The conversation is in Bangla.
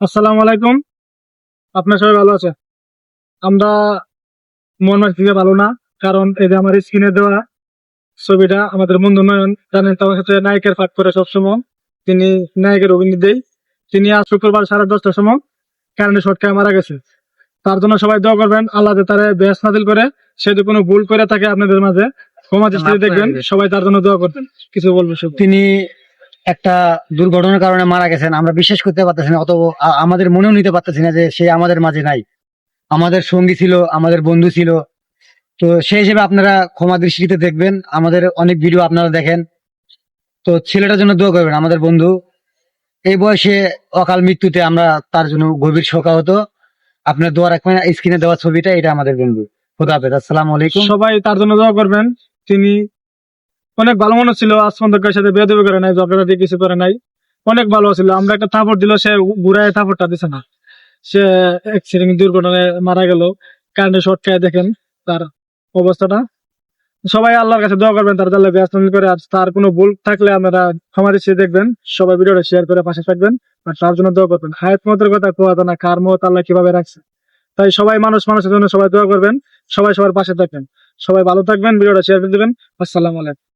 আসসালামু আলাইকুম। আপনার সবাই ভালো আছে? আমরা মন মাস থেকে ভালো না কারণ এই যে আমার স্ক্রিনে দেওয়া ছবিটা আমাদের বন্ধু নয়ন জানেন তো আমার সাথে নায়কের পাঠ করে সবসময়। তিনি নায়কের অভিনয় দেয় তিনি আজ শুক্রবার সাড়ে দশটার সময় কারণে শর্ট খায় মারা গেছে। তার জন্য সবাই দোয়া করবেন আল্লাহ তারা বেশ নাজিল করে সে যদি কোনো ভুল করে থাকে আপনাদের মাঝে ক্ষমা দৃষ্টিতে দেখবেন সবাই তার জন্য দোয়া করবেন। কিছু বলব তিনি একটা দুর্ঘটনার কারণে মারা গেছেন। আমরা বিশ্বাস করতে পারতেছি না অত আমাদের মনেও নিতে পারতেছি না যে সে আমাদের মাঝে নাই। আমাদের সঙ্গী ছিল, আমাদের বন্ধু ছিল। তো সেই হিসেবে আপনারা ক্ষমা দৃষ্টিতে দেখবেন। আমাদের অনেক ভিডিও আপনারা দেখেন। তো ছেলেটার জন্য দোয়া করবেন, আমাদের বন্ধু। এই বয়সে অকাল মৃত্যুতে আমরা তার জন্য গভীর শোকাহত। আপনার দোয়া রাখবেন, স্ক্রিনে দেওয়া ছবিটা, এটা আমাদের বন্ধু। খোদা হাফেজ, আসসালামু আলাইকুম। সবাই তার জন্য দোয়া করবেন। তিনি অনেক ভালো মানুষ ছিল আসমানদের সাথে বেদবি করে নাই, ঝগড়া দিয়ে কিছু করে নাই। অনেক ভালো ছিল। আমরা একটা থাপড় দিল, সে ঘুরায় থাপড়টা দিছে না। সে অ্যাক্সিডেন্ট দুর্ঘটনায় মারা গেল। কারেন্টে শর্ট খায় দেখেন তার অবস্থাটা। সবাই আল্লাহর কাছে দোয়া করবেন, তার জাল্লা ব্যস্ত করে। আর তার কোনো ভুল থাকলে আপনারা ক্ষমা দৃষ্টি দেখবেন। সবাই ভিডিওটা শেয়ার করে পাশে থাকবেন। আর তার জন্য দোয়া করবেন। হায়াত মতের কথা কোয়া না, কার মত আল্লাহ কীভাবে রাখছে। তাই সবাই মানুষ, মানুষের জন্য সবাই দোয়া করবেন। সবাই সবার পাশে থাকবেন। সবাই ভালো থাকবেন, ভিডিওটা শেয়ার করে দেবেন। আসসালামু আলাইকুম।